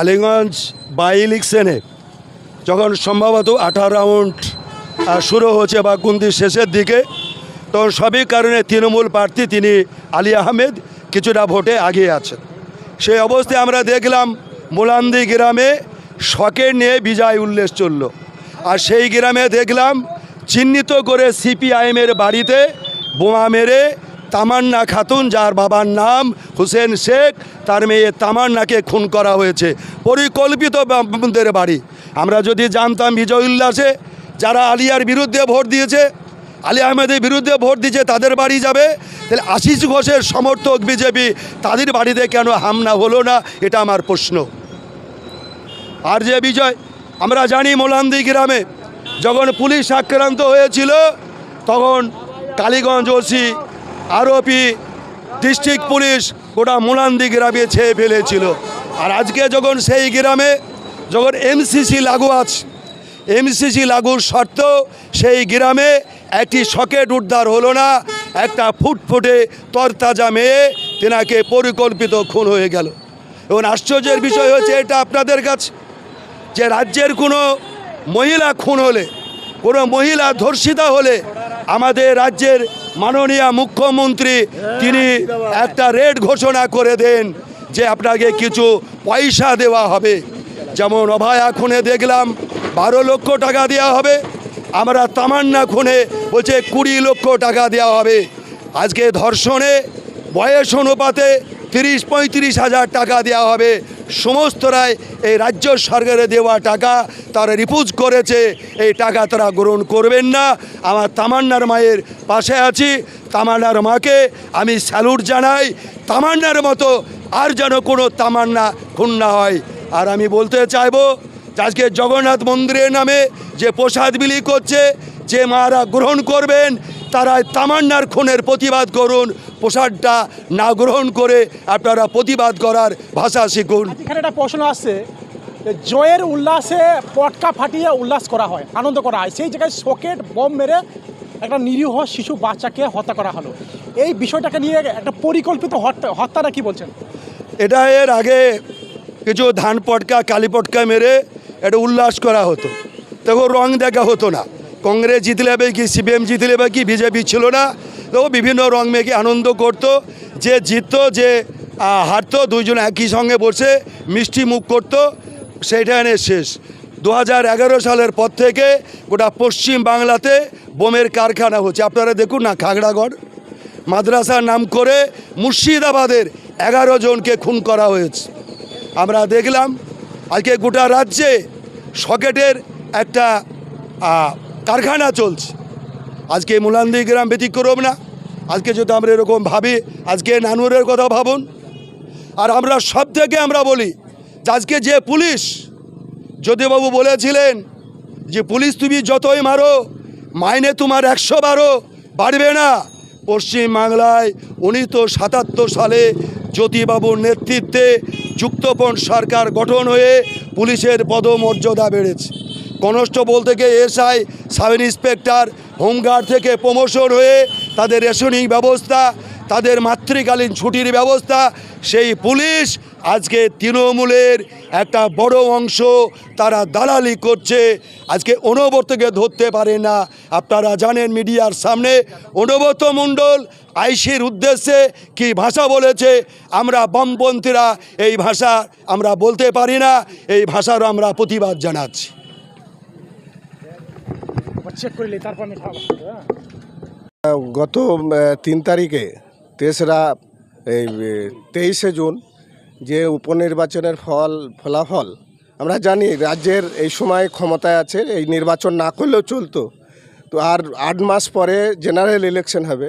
Aliganj by ইলেকশনে যখন সম্ভবত আঠারো রাউন্ড শুরু হচ্ছে বা কুন্দির শেষের দিকে, তখন সবই কারণে তৃণমূল প্রার্থী তিনি আলী আহমেদ কিছুটা ভোটে আগিয়ে আছেন। সেই অবস্থায় আমরা দেখলাম মোলান্দি গ্রামে শখের নিয়ে বিজয় উল্লেস চলল। আর সেই গ্রামে দেখলাম চিহ্নিত করে সিপিআইএমের বাড়িতে বোমা মেরে তামান্না খাতুন, যার বাবার নাম হুসেন শেখ, তার মেয়ে তামান্নাকে খুন করা হয়েছে। পরিকল্পিত বামপন্থীদের বাড়ি। আমরা যদি জানতাম বিজয় উল্লাসে যারা আলিয়ার বিরুদ্ধে ভোট দিয়েছে, আলী আহমেদের বিরুদ্ধে ভোট দিয়েছে, তাদের বাড়ি যাবে। তাহলে আশিস ঘোষের সমর্থক বিজেপি, তাদের বাড়িতে কেন হামলা হলো না, এটা আমার প্রশ্ন। আর যে বিজয়, আমরা জানি মোলান্দি গ্রামে যখন পুলিশ আক্রান্ত হয়েছিল, তখন কালীগঞ্জ ওসি আরোপি ডিস্ট্রিক্ট পুলিশ গোটা মোলান্দি গ্রামে ছেয়ে ফেলেছিল। আর আজকে যখন সেই গ্রামে যখন এমসিসি লাগু আছে, এমসিসি লাগুর সত্ত্বেও সেই গ্রামে একটি সকেট উদ্ধার হলো না, একটা ফুটফুটে তরতাজা মেয়ে তেনাকে পরিকল্পিত খুন হয়ে গেল। এবং আশ্চর্যের বিষয় হচ্ছে এটা আপনাদের কাছে, যে রাজ্যের কোনো মহিলা খুন হলে, কোনো মহিলা ধর্ষিতা হলে আমাদের রাজ্যের মাননীয় মুখ্যমন্ত্রী, তিনি একটা রেট ঘোষণা করে দেন যে আপনাকে কিছু পয়সা দেওয়া হবে। যেমন অভয়া খুনে দেখলাম, বারো লক্ষ টাকা দেওয়া হবে। আমরা তামান্না খুনে বলছে কুড়ি লক্ষ টাকা দেওয়া হবে। আজকে ধর্ষণে বয়স অনুপাতে তিরিশ পঁয়ত্রিশ হাজার টাকা দেওয়া হবে। সমস্তরাই এই রাজ্য সরকারের দেওয়া টাকা তারা রিপোজ করেছে। এই টাকা তারা গ্রহণ করবেন না। আমার তামান্নার মায়ের পাশে আছি। তামান্নার মাকে আমি স্যালুট জানাই। তামান্নার মতো আর যেন কোনো তামান্না খুন না হয়। আর আমি বলতে চাইব, আজকে জগন্নাথ মন্দিরের নামে যে প্রসাদ বিলি করছে, যে মারা গ্রহণ করবেন তারা তামান্নার খুনের প্রতিবাদ করুন প্রসাদটা না গ্রহণ করে আপনারা প্রতিবাদ করার ভাষা শিখুন। এখানে একটা প্রশ্ন আসছে জয়ের উল্লাসে পটকা ফাটিয়ে উল্লাস করা হয় আনন্দ করা হয় সেই জায়গায় সকেট বম মেরে একটা নিরীহ শিশু বাচ্চাকে হত্যা করা হলো। এই বিষয়টাকে নিয়ে একটা পরিকল্পিত হত্যা হত্যাটা কি বলছেন? এটা এর আগে কিছু ধান পটকা কালী পটকা মেরে এটা উল্লাস করা হতো। তখন রং দেখা হতো না। কংগ্রেস জিতলে হবে কি, সিপিএম জিতলে হবে কি, বিজেপি ছিল না তো বিভিন্ন রং মেঘে আনন্দ করতো, যে জিততো, যে হারতো, দুইজন একই সঙ্গে বসে মিষ্টি মুখ করতো, সেইটা এনে শেষ। দু হাজার এগারো সালের পর থেকে গোটা পশ্চিম বাংলাতে বোমের কারখানা হচ্ছে। আপনারা দেখুন না, খাগড়াগড়। মাদ্রাসার নাম করে মুর্শিদাবাদের এগারো জনকে খুন করা হয়েছে। আমরা দেখলাম, আজকে গোটা রাজ্যে সকেটের একটা কারখানা চলছে। আজকে মুলান্দি গ্রাম ব্যতিক্রম না। আজকে যদি আমরা এরকম ভাবি, আজকে নানুরের কথা ভাবুন। আর আমরা সব থেকে আমরা বলি যে আজকে যে পুলিশ, যদিবাবু বলেছিলেন যে পুলিশ তুমি যতই মারো, মাইনে তোমার একশো বারো বাড়বে না। পশ্চিম বাংলায় উনিশশো সাতাত্তর সালে জ্যোতিবাবুর নেতৃত্বে যুক্তপন সরকার গঠন হয়ে পুলিশের পদমর্যাদা বেড়েছে। কনস্টেবল থেকে SI sub inspector, home guard থেকে প্রমোশন হয়ে তাদের রেশনিং ব্যবস্থা, তাদের মাতৃকালীন ছুটির ব্যবস্থা, সেই পুলিশ আজকে তৃণমূলের একটা বড় অংশ তারা দালালি করছে। আজকে অনবর্তকে ধরতে পারে না। আপনারা জানেন মিডিয়ার সামনে অনুবত মণ্ডল আইসির উদ্দেশ্যে কি ভাষা বলেছে, আমরা বামপন্থীরা এই ভাষা আমরা বলতে পারি না, এই ভাষারও আমরা প্রতিবাদ জানাচ্ছি। হ্যাঁ। গত তিন তারিখে, তেসরা, এই তেইশে জুন যে উপনির্বাচনের ফল, ফলাফল, আমরা জানি রাজ্যের এই সময় ক্ষমতায় আছে, এই নির্বাচন না করলেও চলতো। তো আর আট মাস পরে জেনারেল ইলেকশন হবে।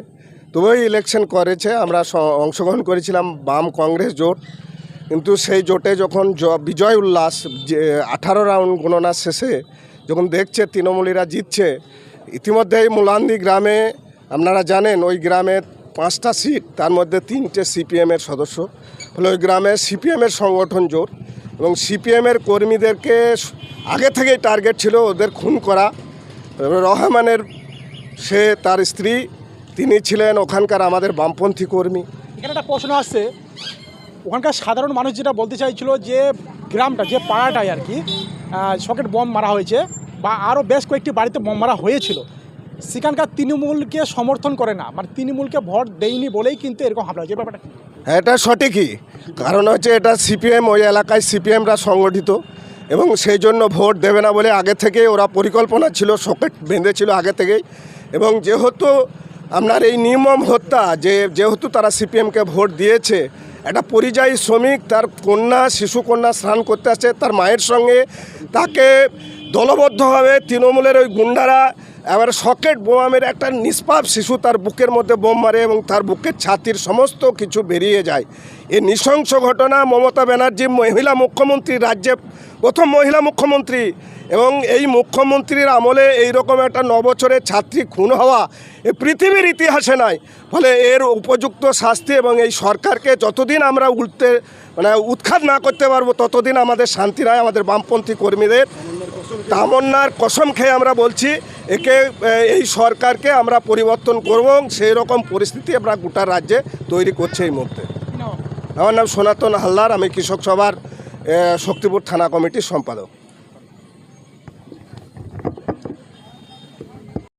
তবুই ইলেকশন করেছে, আমরা অংশগ্রহণ করেছিলাম বাম কংগ্রেস জোট। কিন্তু সেই জোটে যখন বিজয় উল্লাস যে, আঠারো রাউন্ড গণনা শেষে যখন দেখছে তৃণমূলীরা জিতছে, ইতিমধ্যেই মুলান্দি গ্রামে, আপনারা জানেন, ওই গ্রামে পাঁচটা সিট, তার মধ্যে তিনটে সিপিএমের সদস্য। ফলে ওই গ্রামে সিপিএমের সংগঠন জোর এবং সিপিএমের কর্মীদেরকে আগে থেকেই টার্গেট ছিল ওদের খুন করা। রহমানের, সে তার স্ত্রী, তিনি ছিলেন ওখানকার আমাদের বামপন্থী কর্মী। এখানে একটা প্রশ্ন আসছে, ওখানকার সাধারণ মানুষ যেটা বলতে চাইছিল যে গ্রামটা, যে পাড়াটায় আর কি সকেট বম মারা হয়েছে। বা আরও বেশ কয়েকটি বাড়িতে বম হয়েছিল। সেখানকার তৃণমূলকে সমর্থন করে না। মানে তৃণমূলকে ভোট দেয়নি বলেই কিন্তু এরকম হামলা হয়েছে। ব্যাপারটা এটা সঠিকই। কারণ হচ্ছে এটা সিপিএম, ওই এলাকায় সিপিএমরা সংগঠিত এবং সেই জন্য ভোট দেবে না বলে আগে থেকে ওরা পরিকল্পনা ছিল, সকেট বেঁধেছিল আগে থেকেই। এবং যেহেতু আপনার এই নির্মম হত্যা, যে যেহেতু তারা সিপিএমকে ভোট দিয়েছে, একটা পরিযায়ী শ্রমিক, তার কন্যা, শিশু কন্যা স্নান করতে আসছে, তার মায়ের সঙ্গে তাকে দলবদ্ধভাবে তৃণমূলের ওই গুন্ডারা এবার সকেট বোমামের একটা নিষ্পাপ শিশু তার বুকের মধ্যে বোম মারে এবং তার বুকের ছাতির সমস্ত কিছু বেরিয়ে যায়। এই নৃশংস ঘটনা মমতা ব্যানার্জি মহিলা মুখ্যমন্ত্রী রাজ্যে প্রথম মহিলা মুখ্যমন্ত্রী এবং এই মুখ্যমন্ত্রীর আমলে এই রকম একটা নবছরের ছাত্রী খুন হওয়া এ পৃথিবীর ইতিহাসে নাই। ফলে এর উপযুক্ত শাস্তি এবং এই সরকারকে যতদিন আমরা উল্টে মানে উৎখাত না করতে পারব, ততদিন আমাদের শান্তি নয় আমাদের বামপন্থী কর্মীদের তামন্নার কসম খেয়ে আমরা বলছি একে এই সরকারকে আমরা পরিবর্তন করব এবং সেই রকম পরিস্থিতি আমরা গোটা রাজ্যে তৈরি করছে এই মুহূর্তে। আমার নাম সনাতন হালদার আমি কৃষক সভার শক্তিপুর থানা কমিটির সম্পাদক।